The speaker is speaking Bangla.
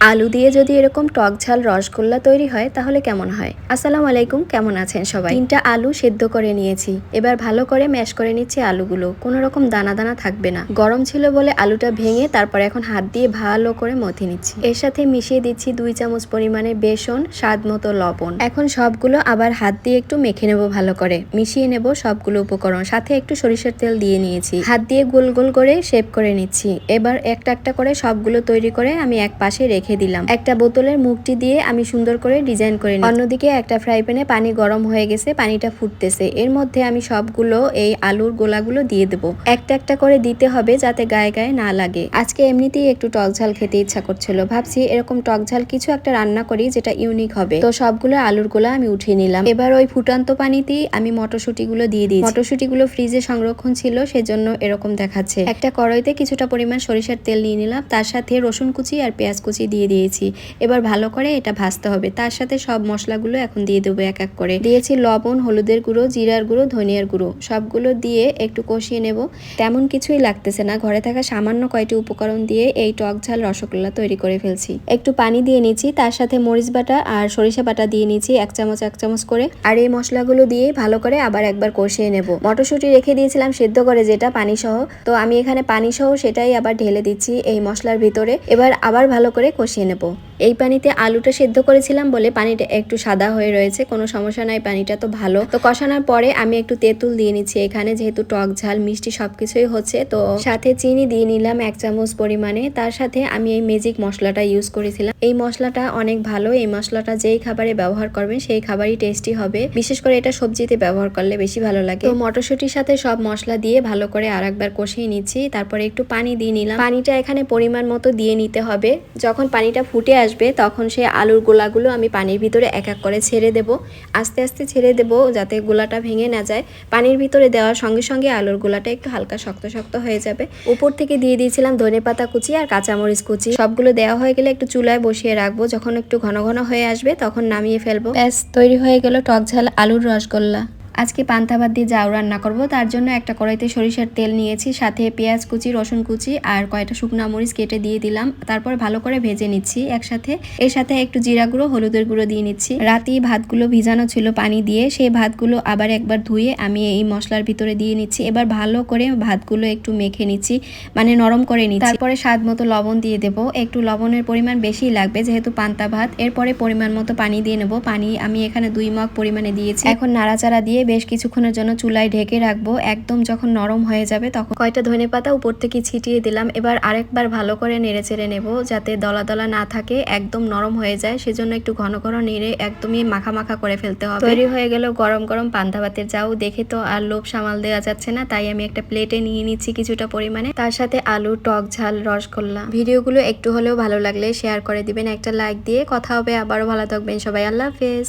আলু দিয়ে যদি এরকম টক ঝাল রসগোল্লা তৈরি হয়, তাহলে কেমন হয়? আসসালামু আলাইকুম, কেমন আছেন সবাই? তিনটা আলু সেদ্ধ করে নিয়েছি। এবার ভালো করে ম্যাশ করে নিচ্ছি আলুগুলো। কোনো রকম দানা দানা থাকবে না। গরম ছিল বলে আলুটা ভেঙে তারপর এখন হাত দিয়ে ভালো করে মথে নিচ্ছি। এর সাথে মিশিয়ে দিচ্ছি দুই চামচ পরিমাণে বেসন, স্বাদ মতো লবণ। এখন সবগুলো আবার হাত দিয়ে একটু মেখে নেব ভালো করে। মিশিয়ে নেব সবগুলো উপকরণ। সাথে একটু সরিষার তেল দিয়ে নিয়েছি। হাত দিয়ে গোল গোল করে শেপ করে নিচ্ছি। এবার একটা একটা করে সবগুলো তৈরি করে আমি এক পাশে রেখে দিলাম। একটা বোতলের মুখটি দিয়ে আমি সুন্দর করে ডিজাইন করে অন্যদিকে একটা ফ্রাই প্যানে পানি গরম হয়ে গেছে, পানিটা ফুটতেছে। এর মধ্যে আমি সবগুলো এই আলুর গোলাগুলো দিয়ে দেব। একটা একটা করে দিতে হবে যাতে গায়ে গায়ে না লাগে। আজকে এমনিতেই একটু টক ঝাল খেতে ইচ্ছা করছিল। ভাবছি এরকম টক ঝাল কিছু একটা রান্না করি যেটা ইউনিক হবে। তো সবগুলো আলুর গোলা আমি উঠিয়ে নিলাম। এবার ওই ফুটান্ত পানিতেই আমি মটরশুঁটি গুলো দিয়ে দিই মটরশুঁটি গুলো ফ্রিজে সংরক্ষণ ছিল, সেজন্য এরকম দেখাচ্ছে। একটা কড়াইতে কিছুটা পরিমাণ সরিষার তেল নিয়ে নিলাম। তার সাথে রসুন কুচি আর পেঁয়াজ কুচি দিয়ে দিয়েছি। এবার ভালো করে এটা ভাজতে হবে। তার সাথে সব মশলাগুলো এখন দিয়ে দেবো এক এক করে। দিয়েছি লবণ, হলুদের গুঁড়ো, জিরার গুঁড়ো, ধনিয়ার গুঁড়ো। সবগুলো দিয়ে একটু কষিয়ে নেব। তেমন কিছুই লাগতেছে না। ঘরে থাকা সামান্য কয়টি উপকরণ দিয়ে এই টক ঝাল রসগোল্লা তৈরি করে ফেলছি। একটু পানি দিয়ে নিচ্ছি তার সাথে মরিচ বাটা আর সরিষা বাটা দিয়ে নিচ্ছি এক চামচ এক চামচ করে। আর এই মশলাগুলো দিয়ে ভালো করে আবার একবার কষিয়ে নেব। মটরশুঁটি রেখে দিয়েছিলাম সেদ্ধ করে যেটা পানি সহ তো আমি এখানে পানি সহ সেটাই আবার ঢেলে দিচ্ছি এই মশলার ভিতরে। এবার আবার ভালো করে কষিয়ে নেব। এই পানিতে আলুটা সেদ্ধ করেছিলাম বলে পানিটা একটু সাদা হয়ে রয়েছে, কোনো সমস্যা নাই, পানিটা তো ভালো। তো কষানোর পরে আমি একটু তেঁতুল দিয়ে নিচ্ছি, এখানে যেহেতু টক ঝাল, মিষ্টি সবকিছুই হচ্ছে, তো সাথে চিনি দিয়ে নিলাম এক চামচ পরিমাণে। তার সাথে আমি এই মেজিক মশলাটা ইউজ করেছিলাম। এই মশলাটা অনেক ভালো, এই মশলাটা যেই খাবারে ব্যবহার করবেন, সেই খাবারই টেস্টি হবে। বিশেষ করে এটা সবজিতে ব্যবহার করলে বেশি ভালো লাগে। তো মটরশুঁটির সাথে সব মশলা দিয়ে ভালো করে আর একবার কষিয়ে নিচ্ছি, তারপরে একটু পানি দিয়ে নিলাম। পানিটা এখানে পরিমাণ মতো দিয়ে নিতে হবে। যখন পানিটা ফুটে আসবে তখন সেই আলুর গোলাগুলো আমি পানির ভিতরে এক এক করে ছেড়ে দেব। আস্তে আস্তে ছেড়ে দেব যাতে গোলাটা ভেঙে না যায়। পানির ভিতরে দেওয়ার সঙ্গে সঙ্গে আলুর গোলাটা একটু হালকা শক্ত শক্ত হয়ে যাবে। উপর থেকে দিয়ে দিয়েছিলাম ধনে পাতা কুচি আর কাঁচামরিচ কুচি। সবগুলো দেওয়া হয়ে গেলে একটু চুলায় বসিয়ে রাখব। যখন একটু ঘন ঘন হয়ে আসবে, তখন নামিয়ে ফেলব। ব্যাস, তৈরি হয়ে গেল টক ঝাল আলুর রসগোল্লা। আজকে পান্তা ভাত দিয়ে জাউ রান্না করব। তার জন্য একটা কড়াইতে সরিষার তেল নিয়েছি, সাথে পেঁয়াজ কুচি, রসুন কুচি আর কয়টা শুকনো মরিচ কেটে দিয়ে দিলাম। তারপর ভালো করে ভেজে নিচ্ছি একসাথে। এর সাথে একটু জিরা গুঁড়ো, হলুদের গুঁড়ো দিয়ে নিচ্ছি। রাতেই ভাতগুলো ভিজানো ছিল পানি দিয়ে, সেই ভাতগুলো আবার একবার ধুয়ে আমি এই মশলার ভিতরে দিয়ে নিচ্ছি। এবার ভালো করে ভাতগুলো একটু মেখে নিচ্ছি মানে নরম করে নিচ্ছি। তারপরে স্বাদ মতো লবণ দিয়ে দেবো। একটু লবণের পরিমাণ বেশি লাগবে যেহেতু পান্তা ভাত। এরপরে পরিমাণ মতো পানি দিয়ে নেব। পানি আমি এখানে দুই মগ পরিমাণে দিয়েছি। এখন নাড়াচাড়া দিয়ে বেশ কিছুক্ষণের জন্য চুলায় ঢেকে রাখব। একদম যখন নরম হয়ে যাবে তখন কয়টা ধনে পাতা উপর থেকে ছিটিয়ে দিলাম। এবার আরেকবার ভালো করে নেড়ে চেড়ে নেব যাতে দলা দলা না থাকে, একদম নরম হয়ে যায়। সেজন্য একটু ঘন ঘন নেড়ে একদমই মাখা মাখা করে ফেলতে হবে। তৈরি হয়ে গেল গরম গরম পান্তা ভাতের যাও দেখে তো আর লোভ সামাল দেওয়া যাচ্ছে না, তাই আমি একটা প্লেটে নিয়ে নিচ্ছি কিছুটা পরিমাণে। তার সাথে আলু, টক ঝাল, রসগোল্লা। ভিডিওগুলো একটু হলেও ভালো লাগলে শেয়ার করে দিবেন একটা লাইক দিয়ে। কথা হবে আবারও, ভালো থাকবেন সবাই। আল্লাহ হাফেজ।